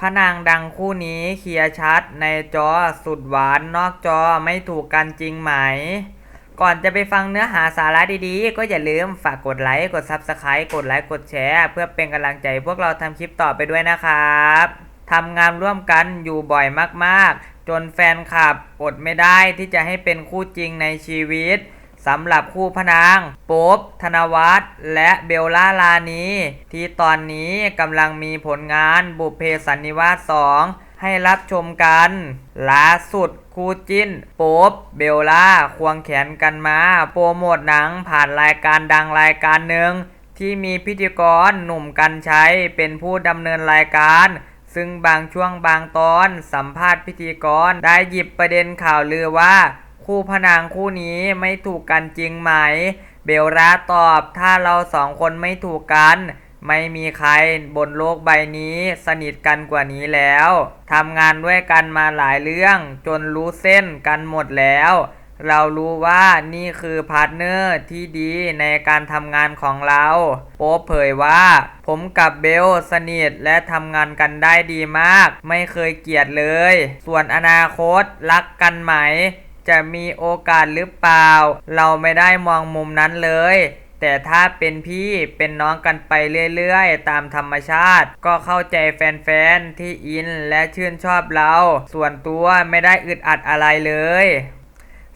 พระนางดังคู่นี้เคลียร์ชัดในจอสุดหวานนอกจอไม่ถูกกันจริงไหม ก่อนจะไปฟังเนื้อหาสาระดีๆ ก็อย่าลืมฝากกดไลค์กด Subscribe กดไลค์กดแชร์ เพื่อเป็นกำลังใจพวกเราทำคลิปต่อไปด้วยนะครับทำงานร่วมกันอยู่บ่อยมากๆ จนแฟนคลับอดไม่ได้ที่จะให้เป็นคู่จริงในชีวิต สำหรับคู่พนางโป๊บธนวัฒน์และเบลล่าลานีที่ตอนนี้กำลังมีผลงานบุพเพสันนิวาส 2 ให้รับชมกันล่าสุดคู่จิ้น โป๊บเบลล่า ควงแขนกันมาโปรโมทหนังผ่านรายการดังรายการหนึ่งที่มีพิธีกรหนุ่มกันชัยเป็นผู้ดำเนินรายการ ซึ่งบางช่วงบางตอนสัมภาษณ์พิธีกรได้หยิบประเด็นข่าวลือว่า คู่พนางคู่นี้ไม่ถูกกันจริงไหม เบลล่าตอบถ้าเราสองคนไม่ถูกกัน ไม่มีใครบนโลกใบนี้สนิทกันกว่านี้แล้วทำงานด้วยกันมาหลายเรื่องจนรู้เส้นกันหมดแล้ว เรารู้ว่านี่คือพาร์ทเนอร์ที่ดีในการทำงานของเรา โป๊เผยว่า ผมกับเบลสนิทและทำงานกันได้ดีมาก ไม่เคยเกลียดเลย ส่วนอนาคตรักกันไหม จะมีโอกาสหรือเปล่า เราไม่ได้มองมุมนั้นเลย แต่ถ้าเป็นพี่เป็นน้องกันไปเรื่อยๆ ตามธรรมชาติ ก็เข้าใจแฟนๆ ที่อินและชื่นชอบเรา ส่วนตัวไม่ได้อึดอัดอะไรเลย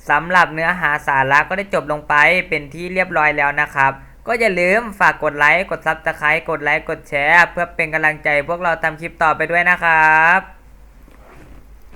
สำหรับเนื้อหาสาระก็ได้จบลงไปเป็นที่เรียบร้อยแล้วนะครับก็อย่าลืมฝากกดไลค์ กดซับสไครต์กดไลค์ กดแชร์ เพื่อเป็นกำลังใจพวกเราทำคลิปต่อไปด้วยนะครับ